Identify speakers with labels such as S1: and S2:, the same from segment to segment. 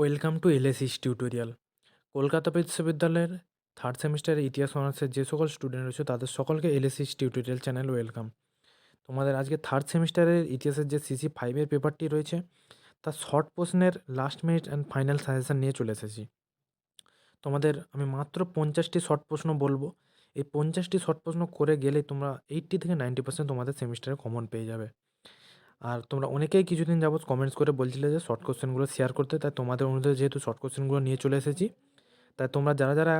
S1: Welcome to এলএসিস tutorial. Kolkata বিশ্ববিদ্যালয়ের third সেমিস্টারের ইতিহাস অনার্সের যে সকল স্টুডেন্ট রয়েছে, তাদের সকলকে এলএসিস টিউটোরিয়াল চ্যানেল ওয়েলকাম। তোমাদের আজকে থার্ড সেমিস্টারের ইতিহাসের যে সিসি ফাইভের পেপারটি রয়েছে তার শর্ট প্রশ্নের last minute and final suggestion নিয়ে চলে এসেছি। তোমাদের আমি মাত্র পঞ্চাশটি শর্ট প্রশ্ন বলব। এই পঞ্চাশটি শর্ট প্রশ্ন করে গেলে তোমরা এইট্টি থেকে নাইনটি পার্সেন্ট তোমাদের সেমিস্টারে কমন পেয়ে যাবে। আর তোমরা অনেকেই কিছুদিন যাবত কমেন্টস করে বলছিলে যে শর্ট কোশ্চেনগুলো শেয়ার করতে, তাই তোমাদের অনুরোধে যেহেতু শর্ট কোশ্চেনগুলো নিয়ে চলে এসেছি, তাই তোমরা যারা যারা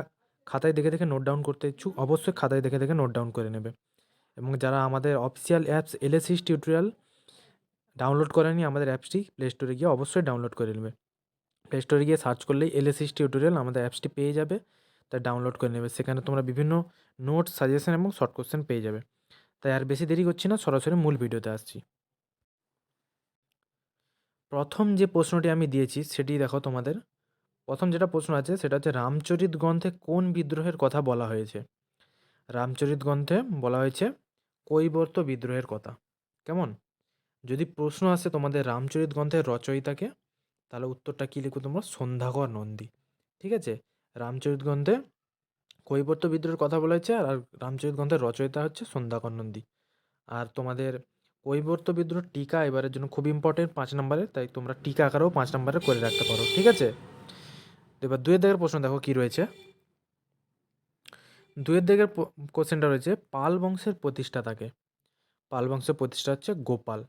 S1: খাতায় দেখে দেখে নোট ডাউন করতে ইচ্ছুক, অবশ্যই খাতায় দেখে দেখে নোট ডাউন করে নেবে। এবং যারা আমাদের অফিসিয়াল অ্যাপস এলএসিস টিউটোরিয়াল ডাউনলোড করেনি আমাদের অ্যাপসটি প্লে স্টোরে গিয়ে অবশ্যই ডাউনলোড করে নেবে। প্লে স্টোরে গিয়ে সার্চ করলেই এলএসিস টিউটোরিয়াল আমাদের অ্যাপসটি পেয়ে যাবে, তাই ডাউনলোড করে নেবে। সেখানে তোমরা বিভিন্ন নোটস সাজেশন এবং শর্ট কোশ্চেন পেয়ে যাবে। তাই আর বেশি দেরি করছি না, সরাসরি মূল ভিডিওতে আসছি। প্রথম যে প্রশ্নটি আমি দিয়েছি সেটি দেখো তোমাদের। প্রথম যেটা প্রশ্ন আছে সেটা হচ্ছে, রামচরিত গ্রন্থে কোন বিদ্রোহের কথা বলা হয়েছে? রামচরিত গ্রন্থে বলা হয়েছে, কৈবর্ত বিদ্রোহের কথা। কেমন? যদি প্রশ্ন আসে তোমাদের রামচরিত গ্রন্থের রচয়িতাকে, তাহলে উত্তরটা কী লিখো তোমরা? সন্ধ্যাকর নন্দী। ঠিক আছে? রামচরিত গ্রন্থে কৈবর্ত বিদ্রোহের কথা বলা হয়েছে আর রামচরিত গ্রন্থের রচয়িতা হচ্ছে সন্ধ্যাকর নন্দী। আর তোমাদের কৈবর্ত বিদ্রোহ টিকা এবারের জন্য খুব ইম্পর্টেন্ট পাঁচ নম্বরে। তাই তোমরা টিকা আকারেও পাঁচ নম্বরে করে রাখতে পারো, ঠিক আছে? এবার দুয়ের দিকের প্রশ্ন দেখো কি রয়েছে। দুয়ের দিকের কোশ্চেনটা রয়েছে, পাল বংশের প্রতিষ্ঠাতাকে পাল বংশের প্রতিষ্ঠা হচ্ছে গোপাল,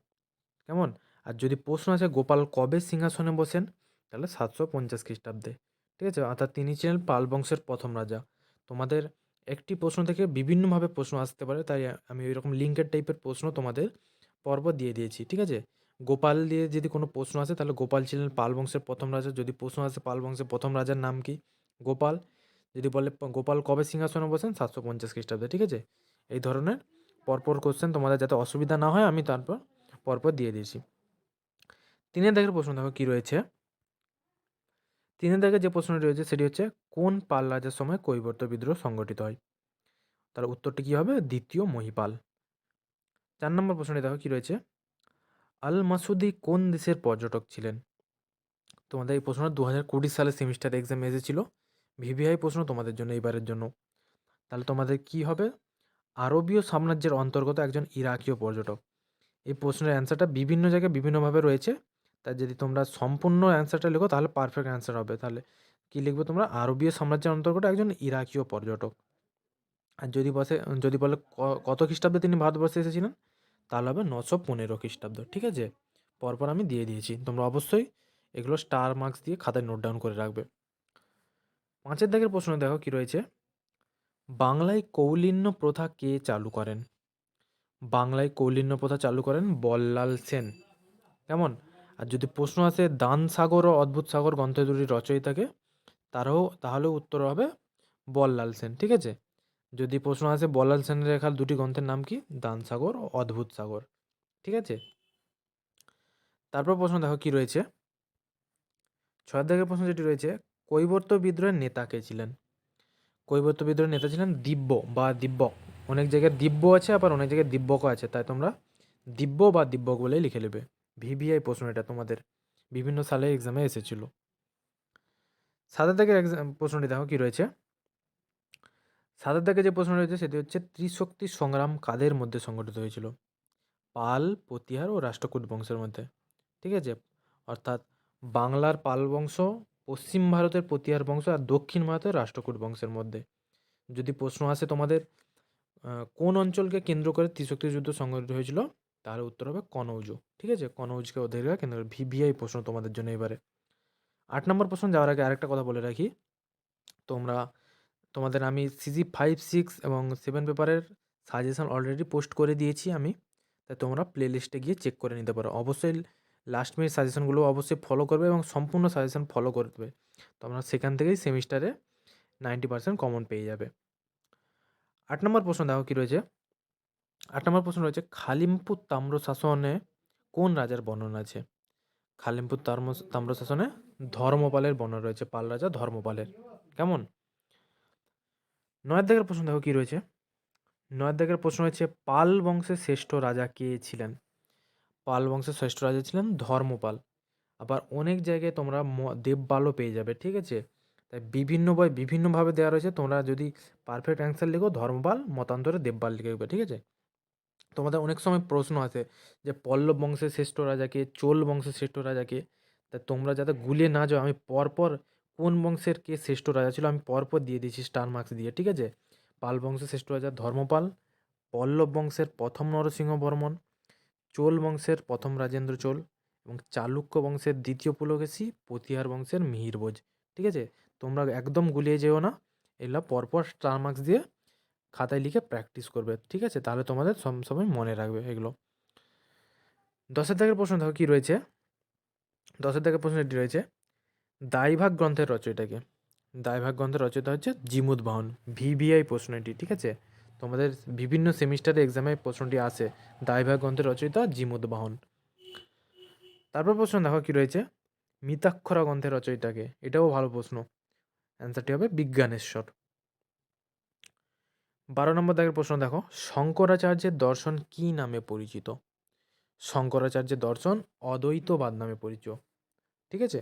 S1: কেমন? আর যদি প্রশ্ন আছে গোপাল কবে সিংহাসনে বসেন? তাহলে সাতশো পঞ্চাশ খ্রিস্টাব্দে, ঠিক আছে? অর্থাৎ তিনি ছিলেন পাল বংশের প্রথম রাজা। তোমাদের একটি প্রশ্ন থেকে বিভিন্নভাবে প্রশ্ন আসতে পারে, তাই আমি ওইরকম লিঙ্কের টাইপের প্রশ্ন তোমাদের পর্ব দিয়ে দিয়েছি, ঠিক আছে? গোপাল দিয়ে যদি কোনো প্রশ্ন আসে, তাহলে গোপাল ছিলেন পাল বংশের প্রথম রাজা। যদি প্রশ্ন আসে পাল বংশের প্রথম রাজার নাম কি? গোপাল। যদি বলে গোপাল কবে সিংহাসনে বসেন? সাতশো পঞ্চাশ খ্রিস্টাব্দে, ঠিক আছে? এই ধরনের পরপর কোশ্চেন তোমাদের যাতে অসুবিধা না হয়, আমি তারপর পরপর দিয়ে দিয়েছি। তিনের দাগের প্রশ্ন দেখো কী রয়েছে? তিনের দাগে যে প্রশ্নটি রয়েছে, সেটি হচ্ছে কোন পাল রাজার সময় কৈবর্ত বিদ্রোহ সংগঠিত হয়? তার উত্তরটি কী হবে? দ্বিতীয় মহিপাল। চার নম্বর প্রশ্নটি দেখো কী রয়েছে? আল মাসুদি কোন দেশের পর্যটক ছিলেন? তোমাদের এই প্রশ্নটা দু হাজার কুড়ি সালে সেমিস্টার এক্সাম এসেছিল। ভিভিআই প্রশ্ন তোমাদের জন্য এবারের জন্য। তাহলে তোমাদের কি হবে? আরবীয় সাম্রাজ্যের অন্তর্গত একজন ইরাকীয় পর্যটক। এই প্রশ্নের অ্যান্সারটা বিভিন্ন জায়গায় বিভিন্নভাবে রয়েছে। তাই যদি তোমরা সম্পূর্ণ অ্যান্সারটা লেখো, তাহলে পারফেক্ট অ্যান্সার হবে। তাহলে কী লিখবে তোমরা? আরবীয় সাম্রাজ্যের অন্তর্গত একজন ইরাকীয় পর্যটক। আর যদি বসে, যদি বলে কত খ্রিস্টাব্দে তিনি ভারতবর্ষে এসেছিলেন? তাহলে হবে নশো পনেরো খ্রিস্টাব্দ, ঠিক আছে? পরপর আমি দিয়ে দিয়েছি। তোমরা অবশ্যই এগুলো স্টার মার্কস দিয়ে খাতায় নোট ডাউন করে রাখবে। পাঁচের দাগের প্রশ্ন দেখো কি রয়েছে? বাংলায় কৌলিন্য প্রথা কে চালু করেন? বাংলায় কৌলিন্য প্রথা চালু করেন বল্লাল সেন। কেমন? আর যদি প্রশ্ন আসে, দান সাগর ও অদ্ভুত সাগর গ্রন্থ দুটির রচয়িতাকে, তারও, তাহলেও উত্তর হবে বল্লাল সেন, ঠিক আছে? যদি প্রশ্ন আসে বল্লাল সেনের লেখা দুটি গ্রন্থের নাম কি? দান সাগর ও অদ্ভুত সাগর। ঠিক আছে? তারপর প্রশ্ন দেখো কি রয়েছে? ছয় দাগের প্রশ্ন যেটি রয়েছে, কৈবর্ত বিদ্রোহের নেতা কে ছিলেন? কৈবর্ত বিদ্রোহের নেতা ছিলেন দিব্য বা দিব্যক অনেক জায়গায় দিব্য আছে, আবার অনেক জায়গায় দিব্যকও আছে। তাই তোমরা দিব্য বা দিব্যক বলেই লিখে নেবে। ভিভিআই প্রশ্ন এটা তোমাদের বিভিন্ন সালে এক্সামে এসেছিল। সাদা এক্সাম প্রশ্নটি দেখো কি রয়েছে? সাদা দাগে যে প্রশ্ন রয়েছে, সেটি হচ্ছে ত্রিশক্তি সংগ্রাম কাদের মধ্যে সংগঠিত হয়েছিল? পাল পতিহার ও রাষ্ট্রকূট বংশের মধ্যে। ঠিক আছে? অর্থাৎ বাংলার পাল বংশ, পশ্চিম ভারতের পতিহার বংশ আর দক্ষিণ ভারতের রাষ্ট্রকূট বংশের মধ্যে। যদি প্রশ্ন আসে তোমাদের কোন অঞ্চলকে কেন্দ্র করে ত্রিশক্তি যুদ্ধ সংগঠিত হয়েছিল? তার উত্তর হবে কনৌজ। ঠিক আছে? কনৌজকে ওদের কেন্দ্র, ভিভিআই প্রশ্ন তোমাদের জন্য এবারে। আট নম্বর প্রশ্ন যাওয়ার আগে আরেকটা কথা বলে রাখি। তোমরা তোমাদের আমি সিজি ফাইভ সিক্স এবং সেভেন পেপারের সাজেশন অলরেডি পোস্ট করে দিয়েছি আমি। তাই তোমরা প্লে লিস্টে গিয়ে চেক করে নিতে পারো। অবশ্যই লাস্ট মিনিট সাজেশনগুলো অবশ্যই ফলো করবে এবং সম্পূর্ণ সাজেশন ফলো করবে তোমরা সেখান থেকেই সেমিস্টারে নাইনটি পার্সেন্ট কমন পেয়ে যাবে। আট নম্বর প্রশ্ন দেখো কী রয়েছে? আট নম্বর প্রশ্ন রয়েছে, খালিমপুর তাম্র শাসনে কোন রাজার বর্ণনা আছে? খালিমপুর তাম্র তাম্র শাসনে ধর্মপালের বর্ণনা রয়েছে, পাল রাজা ধর্মপালের। কেমন? নয়ের দাগের প্রশ্ন, দেখো কী রয়েছে? নয়ের দাগের প্রশ্ন হচ্ছে পাল বংশের শ্রেষ্ঠ রাজা কে ছিলেন? পাল বংশের শ্রেষ্ঠ রাজা ছিলেন ধর্মপাল। আবার অনেক জায়গায় তোমরা ম দেবপালও পেয়ে যাবে, ঠিক আছে? তাই বিভিন্ন বই বিভিন্নভাবে দেওয়া রয়েছে, তোমরা যদি পারফেক্ট অ্যান্সার লিখো, ধর্মপাল, মতান্তরে দেবপাল লিখে ঠিক আছে? তোমাদের অনেক সময় প্রশ্ন আছে যে, পল্লব বংশের শ্রেষ্ঠ রাজাকে চোল বংশের শ্রেষ্ঠ রাজাকে তা তোমরা যাতে গুলিয়ে না যাও, আমি পরপর কোন বংশের কে শ্রেষ্ঠ রাজা ছিল আমি পরপর দিয়ে দিয়েছি স্টার মার্কস দিয়ে, ঠিক আছে? পাল বংশের শ্রেষ্ঠ রাজা ধর্মপাল, পল্লব বংশের প্রথম নরসিংহ বর্মন, চোল বংশের প্রথম রাজেন্দ্র চোল এবং চালুক্য বংশের দ্বিতীয় পুলকেশী পতিহার বংশের মিহিরভোজ ঠিক আছে? তোমরা একদম গুলিয়ে যেও না, এগুলো পরপর স্টার মার্কস দিয়ে খাতায় লিখে প্র্যাকটিস করবে, ঠিক আছে? তাহলে তোমাদের সব সময় মনে রাখবে এগুলো। দশের দাগের প্রশ্ন দেখো কী রয়েছে? দশের দাগের প্রশ্ন এটি রয়েছে দায়ভাগ গ্রন্থের রচয়িতাকে। দায়ভাগ গ্রন্থের রচয়িতা হচ্ছে জিমুদ বাহন ভিভিআই প্রশ্ন এটি ঠিক আছে? তোমাদের বিভিন্ন সেমিস্টারে এক্সামে প্রশ্নটি আসে দায়ভাগ গ্রন্থের রচয়িতা জিমুদ বাহন। তারপর প্রশ্ন দেখো কী রয়েছে? মিতাক্ষরা গ্রন্থের রচয়িতাকে, এটাও ভালো প্রশ্ন। অ্যান্সারটি হবে বিজ্ঞানেশ্বর। বারো নম্বর দাগের প্রশ্ন দেখো, শঙ্করাচার্যের দর্শন কি নামে পরিচিত? শঙ্করাচার্যের দর্শন অদ্বৈতবাদ নামে পরিচিত, ঠিক আছে?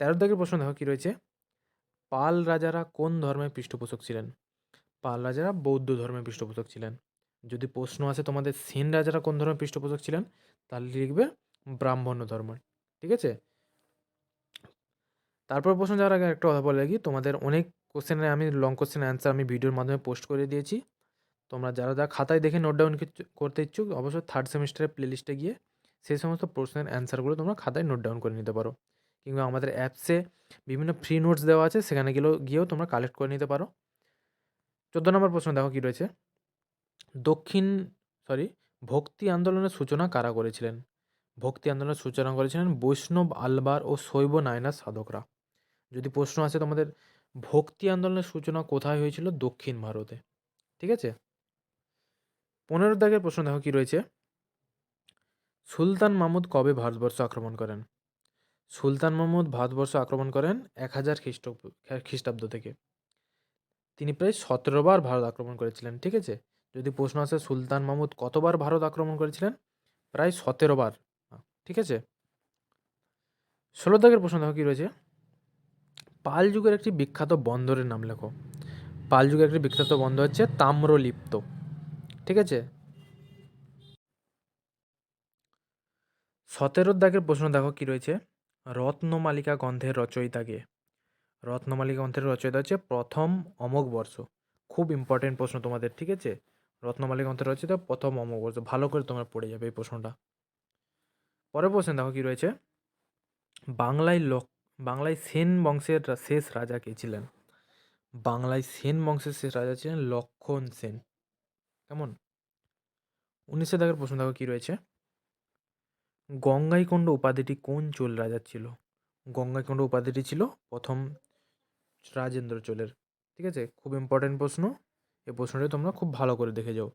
S1: তেরো দাগের প্রশ্ন দেখো কী রয়েছে? পাল রাজারা কোন ধর্মের পৃষ্ঠপোষক ছিলেন? পাল রাজারা বৌদ্ধ ধর্মের পৃষ্ঠপোষক ছিলেন। যদি প্রশ্ন আসে তোমাদের সেন রাজারা কোন ধর্মের পৃষ্ঠপোষক ছিলেন? তাহলে লিখবে ব্রাহ্মণ্য ধর্মের ঠিক আছে? তারপর প্রশ্ন যাওয়ার আগে একটা কথা বলে রাখি। তোমাদের অনেক কোশ্চেনের আমি লং কোশ্চেন অ্যান্সার আমি ভিডিওর মাধ্যমে পোস্ট করে দিয়েছি। তোমরা যারা যারা খাতায় দেখে নোট ডাউন করতে ইচ্ছুক, অবশ্যই থার্ড সেমিস্টারের প্লেলিস্টে গিয়ে সেই সমস্ত প্রশ্নের অ্যান্সারগুলো তোমরা খাতায় নোট ডাউন করে নিতে পারো। কিংবা আমাদের অ্যাপসে বিভিন্ন ফ্রি নোটস দেওয়া আছে, সেখানে গেলেও, গিয়েও তোমরা কালেক্ট করে নিতে পারো। চোদ্দ নম্বর প্রশ্ন দেখো কী রয়েছে? দক্ষিণ সরি ভক্তি আন্দোলনের সূচনা কারা করেছিলেন? ভক্তি আন্দোলনের সূচনা করেছিলেন বৈষ্ণব আলবার ও শৈব নায়নার সাধকরা। যদি প্রশ্ন আসে তোমাদের, ভক্তি আন্দোলনের সূচনা কোথায় হয়েছিল? দক্ষিণ ভারতে। ঠিক আছে? পনেরো দাগের প্রশ্ন দেখো কী রয়েছে? সুলতান মাহমুদ কবে ভারতবর্ষ আক্রমণ করেন? সুলতান মাহমুদ ভারতবর্ষ আক্রমণ করেন এক হাজার খ্রিস্ট, খ্রিস্টাব্দ থেকে। তিনি প্রায় সতেরো বার ভারত আক্রমণ করেছিলেন, ঠিক আছে? যদি প্রশ্ন আসে, সুলতান মাহমুদ কতবার ভারত আক্রমণ করেছিলেন? প্রায় সতেরো বার, ঠিক আছে? ষোলো দাগের প্রশ্ন দেখো কী রয়েছে? পাল যুগের একটি বিখ্যাত বন্দরের নাম লেখো। পাল যুগের একটি বিখ্যাত বন্দর হচ্ছে তাম্রলিপ্ত, ঠিক আছে? সতেরো দাগের প্রশ্ন দেখো কি রয়েছে? রত্নমালিকা গ্রন্থের রচয়িতাকে। রত্নমালিকা গ্রন্থের রচয়িতা হচ্ছে প্রথম অমোঘ বর্ষ। খুব ইম্পর্টেন্ট প্রশ্ন তোমাদের, ঠিক আছে? রত্নমালিকা গ্রন্থের রচয়িতা প্রথম অমোঘ বর্ষ। ভালো করে তোমরা পড়ে যাবে এই প্রশ্নটা। পরের প্রশ্ন দেখো কি রয়েছে? বাংলায় লোক, বাংলায় সেন বংশের শেষ রাজা কে ছিলেন? বাংলায় সেন বংশের শেষ রাজা ছিলেন লক্ষণ সেন। কেমন? উনিশে দাগের প্রশ্ন দেখো কী রয়েছে? গঙ্গাইকণ্ড উপাধিটি কোন চোল রাজার ছিল? গঙ্গাইকণ্ড উপাধিটি ছিল প্রথম রাজেন্দ্র চোলের। ঠিক আছে? খুব ইম্পর্টেন্ট প্রশ্ন। এই প্রশ্নটি তোমরা খুব ভালো করে দেখে যাও।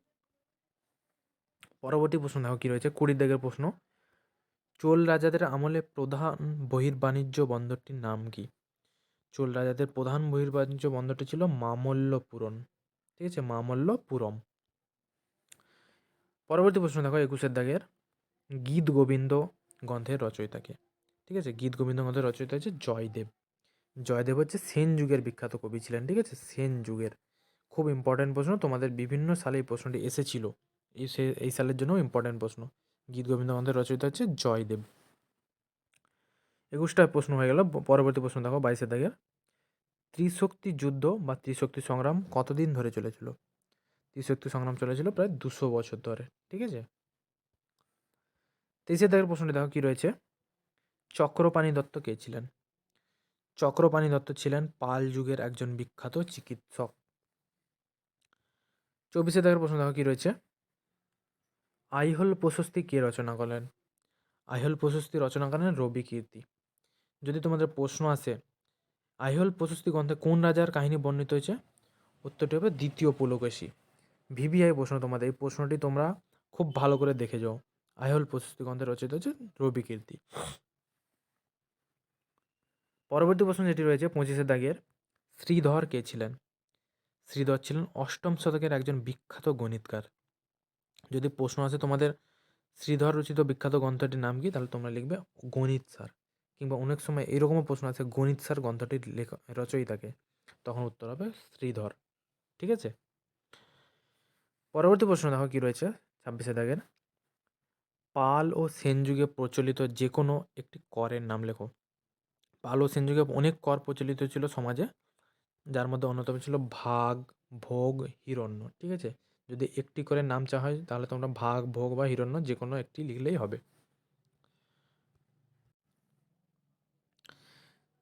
S1: পরবর্তী প্রশ্ন দেখো কী রয়েছে? কুড়ি দাগের প্রশ্ন। চোল রাজাদের আমলে প্রধান বহির্বাণিজ্য বন্দরটির নাম কি? চোল রাজাদের প্রধান বহির্বাণিজ্য বন্দরটি ছিল মামল্লপুরম। ঠিক আছে? মামল্লপুরম। পরবর্তী প্রশ্ন দেখো একুশের দাগের। গীত গোবিন্দ গ্রন্থের রচয়িতাকে। ঠিক আছে? গীত গোবিন্দ গ্রন্থের রচয়িতা হচ্ছে জয়দেব। জয়দেব হচ্ছে সেন যুগের বিখ্যাত কবি ছিলেন, ঠিক আছে? সেন যুগের। খুব ইম্পর্ট্যান্ট প্রশ্ন, তোমাদের বিভিন্ন সালে এই প্রশ্নটি এসেছিল। এই সে, এই সালের জন্য ইম্পর্ট্যান্ট প্রশ্ন। গীত গোবিন্দ গ্রন্থের রচয়িতা হচ্ছে জয়দেব। একুশটা প্রশ্ন হয়ে গেল পরবর্তী প্রশ্ন দেখো বাইশে দাগের ত্রিশক্তি যুদ্ধ বা ত্রিশক্তি সংগ্রাম কতদিন ধরে চলেছিল? ত্রিশক্তি সংগ্রাম চলেছিল প্রায় দুশো বছর ধরে, ঠিক আছে? তেইশের দাগের প্রশ্নটি, দেখো কী রয়েছে? চক্রপাণি দত্ত কে ছিলেন? চক্রপাণি দত্ত ছিলেন পাল যুগের একজন বিখ্যাত চিকিৎসক। চব্বিশে দাগের প্রশ্ন, দেখো কী রয়েছে? আইহল প্রশস্তি কে রচনা করেন আইহল প্রশস্তি রচনা করেন রবি কীর্তি। যদি তোমাদের প্রশ্ন আসে, আইহল প্রশস্তি গ্রন্থে কোন রাজার কাহিনী বর্ণিত হয়েছে? উত্তরটি হবে দ্বিতীয় পুলকেশী। ভিভিআই প্রশ্ন তোমাদের, এই প্রশ্নটি তোমরা খুব ভালো করে দেখে যাও। আইহল প্রশস্তি গ্রন্থে রচিত হচ্ছে রবি কীর্তি। পরবর্তী প্রশ্ন যেটি রয়েছে, পঁচিশে দাগের শ্রীধর কে ছিলেন? শ্রীধর ছিলেন অষ্টম শতকের একজন বিখ্যাত গণিতকার। যদি প্রশ্ন আসে তোমাদের শ্রীধর রচিত বিখ্যাত গ্রন্থটির নাম কি, তাহলে তোমরা লিখবে গণিত স্যার, কিংবা অনেক সময় এরকমও প্রশ্ন আছে গণিত স্যার গ্রন্থটির লেখা রচয়িতাকে তখন উত্তর হবে শ্রীধর। ঠিক আছে? পরবর্তী প্রশ্ন দেখো কী রয়েছে, ছাব্বিশে দাগের পাল ও সেন যুগে প্রচলিত যে কোনো একটি করের নাম লেখো। পাল ও সেন যুগে অনেক কর প্রচলিত ছিল সমাজে, যার মধ্যে অন্যতম ছিল ভাগ, ভোগ, হিরণ্য, ঠিক আছে? যদি একটি করে নাম চাওয়া হয়, তাহলে তোমরা ভাগ, ভোগ বা হিরণ্য যে কোনো একটি লিখলেই হবে।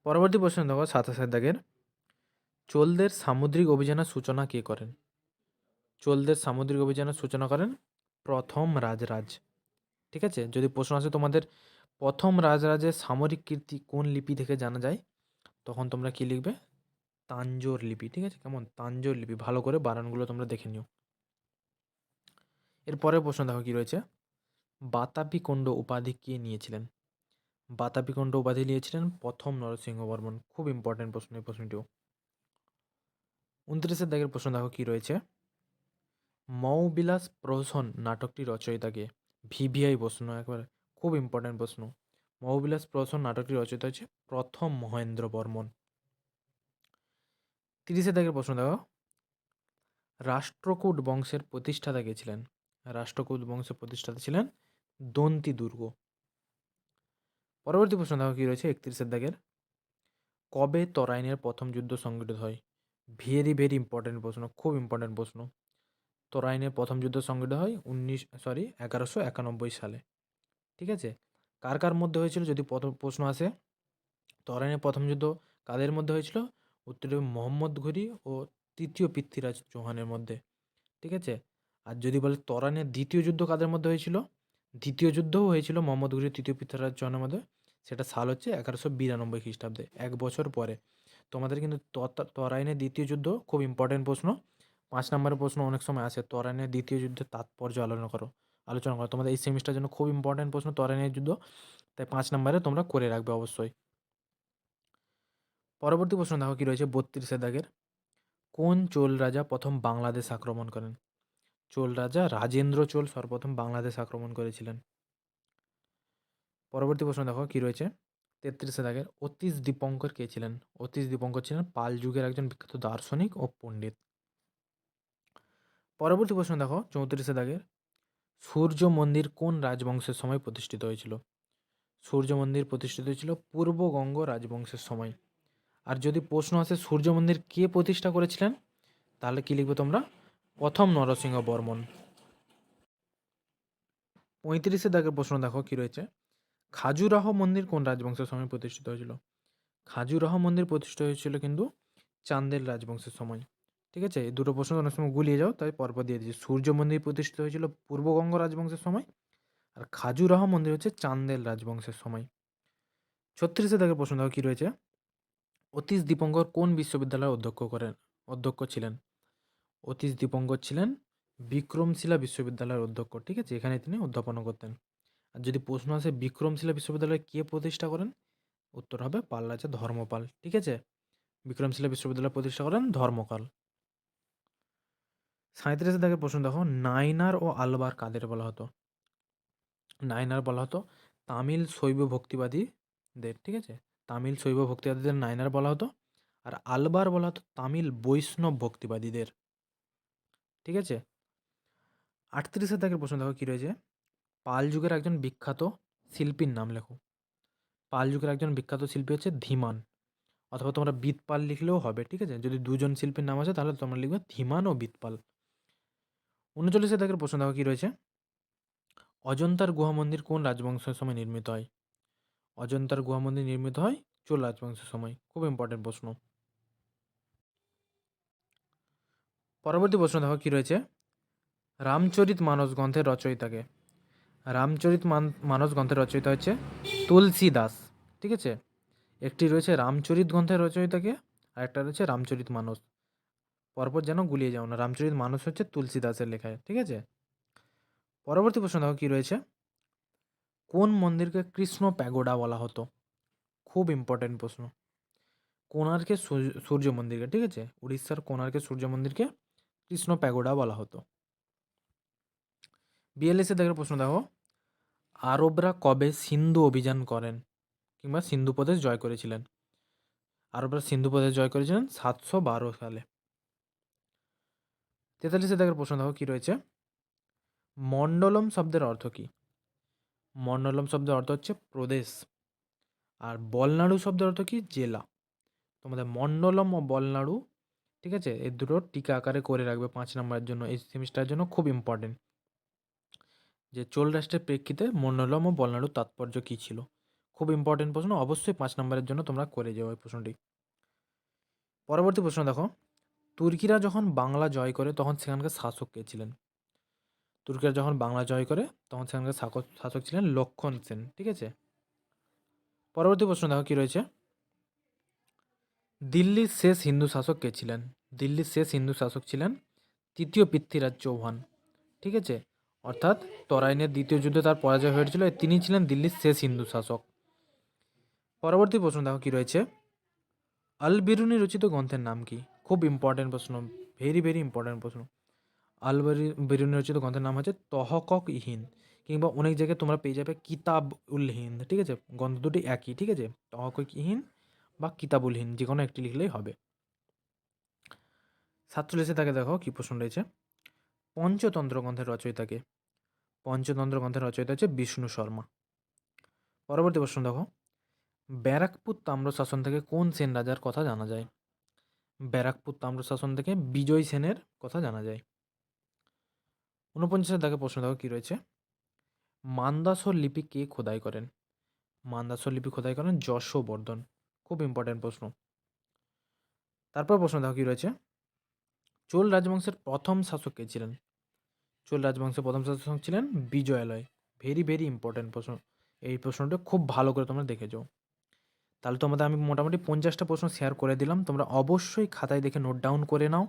S1: পরবর্তী প্রশ্ন দেখো, সাতাশ দাগের চোলদের সামুদ্রিক অভিযানের সূচনা কে করেন? চোলদের সামুদ্রিক অভিযানের সূচনা করেন প্রথম রাজরাজ। ঠিক আছে? যদি প্রশ্ন আসে তোমাদের, প্রথম রাজরাজের সামরিক কীর্তি কোন লিপি থেকে জানা যায়? তখন তোমরা কি লিখবে? তাঞ্জোর লিপি, ঠিক আছে? কেমন? তাঞ্জোর লিপি। ভালো করে বানানগুলো তোমরা দেখে নিও। এরপরের প্রশ্ন দেখো কি রয়েছে? বাতাপিকণ্ড উপাধি কে নিয়েছিলেন? বাতাপিকণ্ড উপাধি নিয়েছিলেন প্রথম নরসিংহ বর্মন খুব ইম্পর্টেন্ট প্রশ্ন এই প্রশ্নটিও। উনত্রিশের দাগের প্রশ্ন দেখো কি রয়েছে? মৌবিলাস প্রহসন নাটকটি রচয়িতাকে ভিভিআই প্রশ্ন, একবার খুব ইম্পর্টেন্ট প্রশ্ন। মহবিলাস প্রহসন নাটকটি রচিত হচ্ছে প্রথম মহেন্দ্র বর্মন। তিরিশে দাগের প্রশ্ন দেখো। রাষ্ট্রকূট বংশের প্রতিষ্ঠাতা কে ছিলেন? রাষ্ট্রকূট বংশের প্রতিষ্ঠাতা ছিলেন দন্তি দুর্গ। পরবর্তী প্রশ্ন দেখো কি রয়েছে একত্রিশের দাগের কবে তরাইনের প্রথম যুদ্ধ সংগঠিত হয়? ভেরি ভেরি ইম্পর্টেন্ট প্রশ্ন, খুব ইম্পর্টেন্ট প্রশ্ন। তরাইনের প্রথম যুদ্ধ সংগঠিত হয় উনিশ সরি এগারোশো একানব্বই সালে। ঠিক আছে? কার কার মধ্যে হয়েছিল যদি প্রথম প্রশ্ন আসে? তরাইনের প্রথম যুদ্ধ কাদের মধ্যে হয়েছিল? উত্তরে মোহাম্মদ ঘুরি ও তৃতীয় পৃথ্বীরাজ চৌহানের মধ্যে। ঠিক আছে? আর যদি বলে তরাইনের দ্বিতীয় যুদ্ধ কাদের মধ্যে হয়েছিল? দ্বিতীয় যুদ্ধও হয়েছিল মোহাম্মদ ঘুরি তৃতীয় পৃথ্বীরাজ চৌহানের মধ্যে। সেটা সাল হচ্ছে এগারোশো বিরানব্বই খ্রিস্টাব্দে, এক বছর পরে। তোমাদের কিন্তু তরাইনের দ্বিতীয় যুদ্ধ খুব ইম্পর্টেন্ট প্রশ্ন। পাঁচ নম্বরের প্রশ্ন অনেক সময় আসে তরাইনের দ্বিতীয় যুদ্ধের তাৎপর্য আলোচনা করো আলোচনা করো। তোমাদের এই সেমিস্টার জন্য খুব ইম্পর্টেন্ট প্রশ্ন তরাইনের যুদ্ধ। তাই পাঁচ নম্বরে তোমরা করে রাখবে অবশ্যই। পরবর্তী প্রশ্ন দেখো কি রয়েছে বত্রিশে দাগের। কোন চোল রাজা প্রথম বাংলাদেশ আক্রমণ করেন? চোল রাজা রাজেন্দ্র চোল সর্বপ্রথম বাংলাদেশ আক্রমণ করেছিলেন। পরবর্তী প্রশ্ন দেখো কি রয়েছে? তেত্রিশে দাগের অতীশ দীপঙ্কর কে ছিলেন? অতীশ দীপঙ্কর ছিলেন পাল যুগের একজন বিখ্যাত দার্শনিক ও পণ্ডিত। পরবর্তী প্রশ্ন দেখো, চৌত্রিশে দাগের। সূর্য মন্দির কোন রাজবংশের সময় প্রতিষ্ঠিত হয়েছিল? সূর্য মন্দির প্রতিষ্ঠিত হয়েছিল পূর্বগঙ্গ রাজবংশের সময়। আর যদি প্রশ্ন আসে, সূর্য মন্দির কে প্রতিষ্ঠা করেছিলেন? তাহলে কি লিখবে তোমরা? প্রথম নরসিংহ বর্মন পঁয়ত্রিশে দাগের প্রশ্ন দেখো, কি রয়েছে? খাজুরাহ মন্দির কোন রাজবংশের সময় প্রতিষ্ঠিত হয়েছিল? খাজুরাহ মন্দির প্রতিষ্ঠিত হয়েছিল কিন্তু চান্দের রাজবংশের সময়। ঠিক আছে? এই দুটো প্রশ্ন অনেক সময় গুলিয়ে যাও। তাই পরপর দিয়ে দিচ্ছি। সূর্য মন্দির প্রতিষ্ঠিত হয়েছিল পূর্ববঙ্গ রাজবংশের সময় আর খাজুরাহ মন্দির হচ্ছে চান্দেল রাজবংশের সময়। ছত্রিশে দাগের প্রশ্ন দেখো কী রয়েছে? অতীশ দীপঙ্কর কোন বিশ্ববিদ্যালয়ের অধ্যক্ষ করেন? অধ্যক্ষ ছিলেন। অতীশ দীপঙ্কর ছিলেন বিক্রমশিলা বিশ্ববিদ্যালয়ের অধ্যক্ষ। ঠিক আছে? এখানে তিনি অধ্যাপনা করতেন। আর যদি প্রশ্ন আসে, বিক্রমশিলা বিশ্ববিদ্যালয় কে প্রতিষ্ঠা করেন? উত্তর হবে পাল রাজা ধর্মপাল। ঠিক আছে? বিক্রমশিলা বিশ্ববিদ্যালয় প্রতিষ্ঠা করেন ধর্মকাল সাঁত্রিশে দাগের প্রশ্ন দেখো নাইনার ও আলবার কাদের বলা হতো? নাইনার বলা হতো তামিল শৈব ভক্তিবাদীদের, ঠিক আছে? তামিল শৈব ভক্তিবাদীদের নাইনার বলা হতো আর আলবার বলা হতো তামিল বৈষ্ণব ভক্তিবাদীদের, ঠিক আছে? আটত্রিশে দাগের প্রশ্ন দেখো কী রয়েছে? পাল যুগের একজন বিখ্যাত শিল্পীর নাম লেখো। পাল যুগের একজন বিখ্যাত শিল্পী হচ্ছে ধীমান, অথবা তোমরা বিতপাল লিখলেও হবে, ঠিক আছে? যদি দুজন শিল্পীর নাম আছে তাহলে তোমরা লিখবে ধীমান ও বিতপাল। উনচল্লিশে দাগের প্রশ্ন দেখো কী রয়েছে? অজন্তার গুহা মন্দির কোন রাজবংশের সময় নির্মিত হয়? অজন্তার গুহা মন্দির নির্মিত হয় চোল রাজবংশের সময়। খুব ইম্পর্টেন্ট প্রশ্ন। পরবর্তী প্রশ্ন দেখো কী রয়েছে? রামচরিত মানস গ্রন্থের রচয়িতাকে। রামচরিত মান- মানস গ্রন্থের রচয়িতা হচ্ছে তুলসী দাস ঠিক আছে? একটি রয়েছে রামচরিত গ্রন্থের রচয়িতাকে আর একটা রয়েছে রামচরিত মানস। পরপর যেন গুলিয়ে যাও না রামচরিত মানুষ হচ্ছে তুলসী দাসের লেখায়, ঠিক আছে? পরবর্তী প্রশ্ন দেখো কী রয়েছে? কোন মন্দিরকে কৃষ্ণ প্যাগোডা বলা হতো? খুব ইম্পর্টেন্ট প্রশ্ন। কোণার্কে সূর্য- মন্দিরকে, ঠিক আছে? উড়িষ্যার কোণার্কে সূর্য মন্দিরকে কৃষ্ণ প্যাগোডা বলা হতো। বিএলএসে দেখার প্রশ্ন দেখো। আরবরা কবে সিন্ধু অভিযান করেন? কিংবা সিন্ধু প্রদেশ জয় করেছিলেন? আরবরা সিন্ধু প্রদেশ জয় করেছিলেন সাতশো বারো সালে। তেতাল্লিশে দাগের প্রশ্ন দেখো কী রয়েছে? মণ্ডলম শব্দের অর্থ কী? মণ্ডলম শব্দের অর্থ হচ্ছে প্রদেশ। আর বলনাড়ু শব্দের অর্থ কি? জেলা। তোমাদের মণ্ডলম ও বলনাড়ু, ঠিক আছে? এই দুটো টিকা আকারে করে রাখবে পাঁচ নম্বরের জন্য, এই সেমিস্টারের জন্য খুব ইম্পর্টেন্ট যে চোল রাষ্ট্রের প্রেক্ষিতে মণ্ডলম ও বলনাড়ুর তাৎপর্য কী ছিল? খুব ইম্পর্টেন্ট প্রশ্ন, অবশ্যই পাঁচ নম্বরের জন্য তোমরা করে যাও এই প্রশ্নটি। পরবর্তী প্রশ্ন দেখো। তুর্কিরা যখন বাংলা জয় করে, তখন সেখানকার শাসক কে ছিলেন? তুর্কিরা যখন বাংলা জয় করে, তখন সেখানকার শাসক শাসক ছিলেন লক্ষণ সেন, ঠিক আছে? পরবর্তী প্রশ্ন দেখো কি রয়েছে? দিল্লির শেষ হিন্দু শাসক কে ছিলেন? দিল্লির শেষ হিন্দু শাসক ছিলেন তৃতীয় পৃথ্বীরাজ চৌহান, ঠিক আছে? অর্থাৎ তরাইনের দ্বিতীয় যুদ্ধে তার পরাজয় হয়েছিল তিনি ছিলেন দিল্লির শেষ হিন্দু শাসক। পরবর্তী প্রশ্ন দেখো কি রয়েছে? আল বিরুনি রচিত গ্রন্থের নাম কি? খুব ইম্পর্টেন্ট প্রশ্ন ভেরি ভেরি ইম্পর্টেন্ট প্রশ্ন। আল বেরুনি রচিত গ্রন্থের নাম হচ্ছে তহকক ইহিন, কিংবা অনেক জায়গায় তোমরা পেয়ে যাবে কিতাব উল হিন্দ, ঠিক আছে? গ্রন্থ দুটি একই, ঠিক আছে? তহকক ইহিন বা কিতাবুল হিন্দ, যে কোনো একটি লিখলেই হবে। সাতচল্লিশে তাকে দেখো, কী প্রশ্ন রয়েছে? পঞ্চতন্ত্র গ্রন্থের রচয়িতাকে। পঞ্চতন্ত্র গ্রন্থের রচয়িতা হচ্ছে বিষ্ণু শর্মা। পরবর্তী প্রশ্ন দেখো। ব্যারাকপুর তাম্র শাসন থেকে কোন সেন রাজার কথা জানা যায়? ব্যারাকপুর তাম্র শাসন থেকে বিজয় সেনের কথা জানা যায়। ঊনপঞ্চাশের দাগে প্রশ্ন দেখো কী রয়েছে? মান্দাসর লিপি কে খোদাই করেন? মান্দাসর লিপি খোদাই করেন যশোবর্ধন খুব ইম্পর্টেন্ট প্রশ্ন। তারপর প্রশ্ন দেখো কী রয়েছে? চোল রাজবংশের প্রথম শাসক কে ছিলেন? চোল রাজবংশের প্রথম শাসক ছিলেন বিজয়ালয়। ভেরি ভেরি ইম্পর্টেন্ট প্রশ্ন। এই প্রশ্নটা খুব ভালো করে তোমরা দেখে যাও। তাহলে তোমাদের আমি মোটামুটি পঞ্চাশটা প্রশ্ন শেয়ার করে দিলাম। তোমরা অবশ্যই খাতায় দেখে নোট ডাউন করে নাও।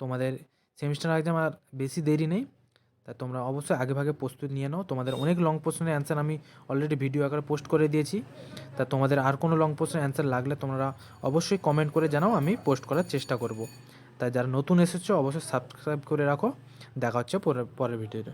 S1: তোমাদের সেমিস্টার এক্সাম আর বেশি দেরি নেই, তা তোমরা অবশ্যই আগে ভাগে প্রস্তুতি নিয়ে নাও। তোমাদের অনেক লং প্রশ্নের অ্যান্সার আমি অলরেডি ভিডিও আকারে পোস্ট করে দিয়েছি। তা তোমাদের আর কোনো লং প্রশ্নের অ্যান্সার লাগলে তোমরা অবশ্যই কমেন্ট করে জানাও, আমি পোস্ট করার চেষ্টা করব। তাই যারা নতুন এসেছ, অবশ্যই সাবস্ক্রাইব করে রাখো। দেখা হচ্ছে পরের পরের ভিডিওতে